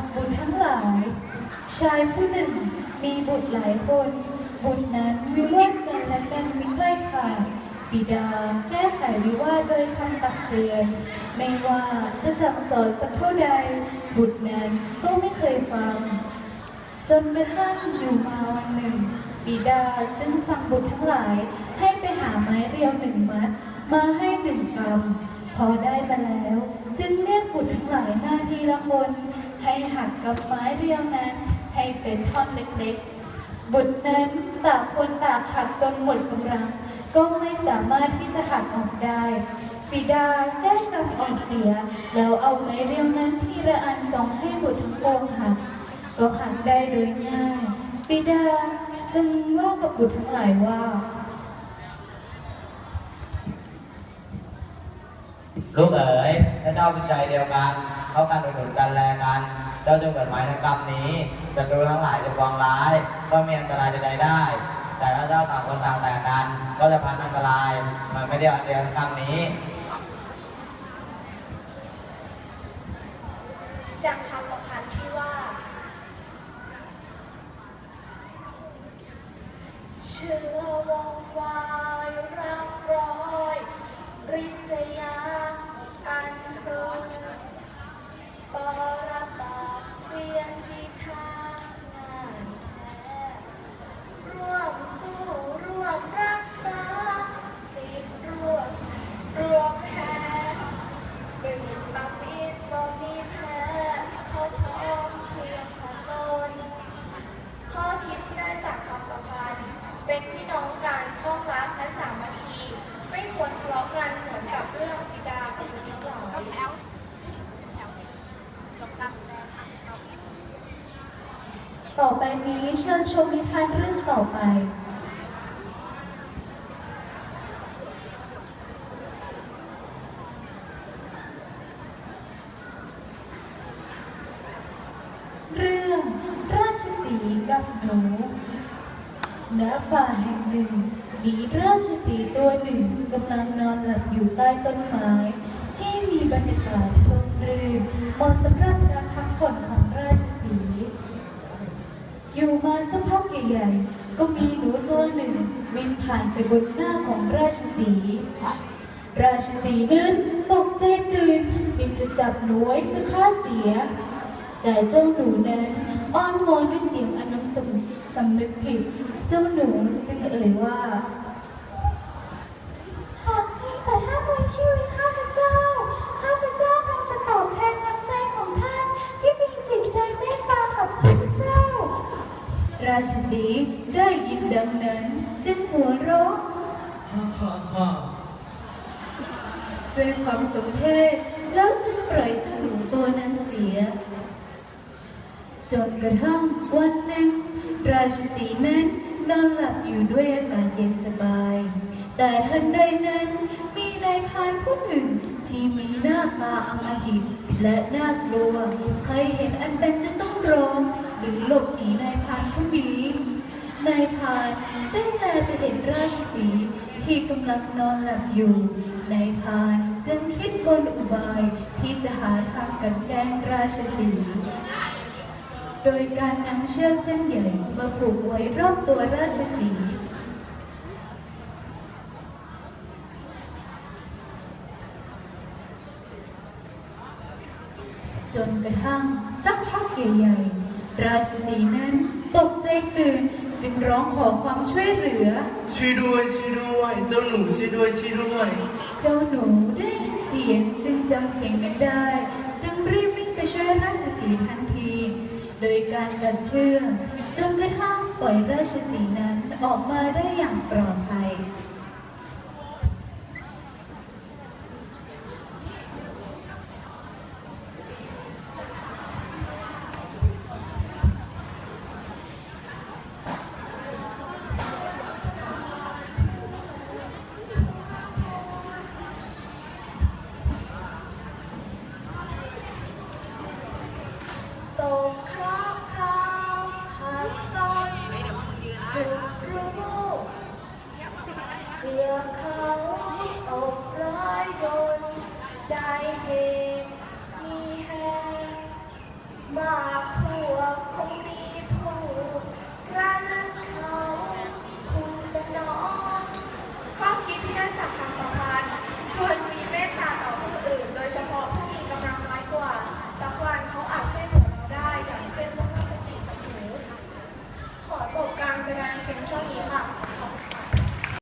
บบุตรทั้งหลาย ชายผู้หนึ่งมีบุตรหลายคน บุตรนั้นวิวาทกันและกันมิใกล้ขาดบิดาแก้ไขวิวาทโดยคำตักเตือน ไม่ว่าจะสั่งสอนสักเท่าใด บุตรนั้นก็ไม่เคยฟัง จนกระทั่งอยู่มาวันหนึ่ง บิดาจึงสั่งบุตรทั้งหลายให้ไปหาไม้เรียวหนึ่งมัด มาให้หนึ่งกำ พอได้มาแล้ว จึงเรียกบุตรทั้งหลายหน้าที่ละคน ให้หักกับไม้เรียวนั้น ให้เป็นท่อนเล็กๆ บุตรนั้นต่างคนต่างหักจนหมดกำลัง ก็ไม่สามารถที่จะหักออกได้บิดาแก้กรรมออกเสีย แล้วเอาไม้เรียวนั้นที่ระอันสองให้บุตรทั้งปวงหักก็หักได้โดยง่ายบิดาจึงว่ากับบุตรทั้งหลายว่า ลูกเอ๋ยถ้าเจ้าเป็นใจเดียวกัน เข้ากันอุดหนุนกันแลกัน เจ้าจงเกิดหมายในกรรมนี้ศัตรูทั้งหลายจะปองร้าย ก็มีอันตรายใดๆได้แต่ถ้าเจ้าต่างคนต่างแต่กัน ก็จะพันอันตราย มันไม่ได้อันเดียวกันกรรมนี้ดังคำประพันธ์ที่ว่า เชื่อวงวายรักร้อยริษย ต่อไปนี้เชิญชมนิทานเรื่องต่อไป เรื่องราชสีกับหนูณป่าแห่งหนึ่งมีราชสีตัวหนึ่งกำลังนอนหลับอยู่ใต้ต้นไม้ ที่มีบรรยากาศ อยู่มาสักพักใหญ่ๆ ก็มีหนูตัวหนึ่งวิ่งผ่านไปบนหน้าของราชสีราชสีนั้นตกใจตื่นจึงจะจับหนูไว้จะฆ่าเสีย แต่เจ้าหนูนั้นอ้อนวอนด้วยเสียงอันน้ำสำสำนึกผิด เจ้าหนูจึงเอ่ยว่าหากมีแต่ท่านไว้ชีวิตข้าพเจ้าข้า ราชสีห์ได้ยินดังนั้น จึงหัวเราะฮ่าฮ่าฮ่าด้วยความสมเพชแล้วจึงปล่อยเจ้าหนูตัวนั้นเสีย จนกระทั่งวันหนึ่ง ราชสีห์นั้นนอนหลับอยู่ด้วยอากาศเย็นสบาย แต่ทันใดนั้นมีนายพรานผู้หนึ่งที่มีหน้าตาอำมหิตและน่ากลัว ที่กำลังนอนหลับอยู่ นายพานจึงคิดกลอุบายที่จะหาทางกันแกล้งราชสีโดยการนำเชือกเส้นใหญ่มาผูกไว้รอบตัวราชสีจนกระทั่งสักพักใหญ่ๆ ราชสีห์นั้นตกใจตื่นจึงร้องขอความช่วยเหลือ ช่วยด้วยช่วยด้วย เจ้าหนูช่วยด้วยช่วยด้วย เจ้าหนูได้ยินเสียงจึงจำเสียงนั้นได้ จึงรีบวิ่งไปช่วยราชสีห์ทันที โดยการกัดเชือกจนกระทั่งปล่อยราชสีห์นั้นออกมาได้อย่างปลอด สุดรู้เพื่อเขาศพร้ายโดน ได้เหตุมีแห่มากพ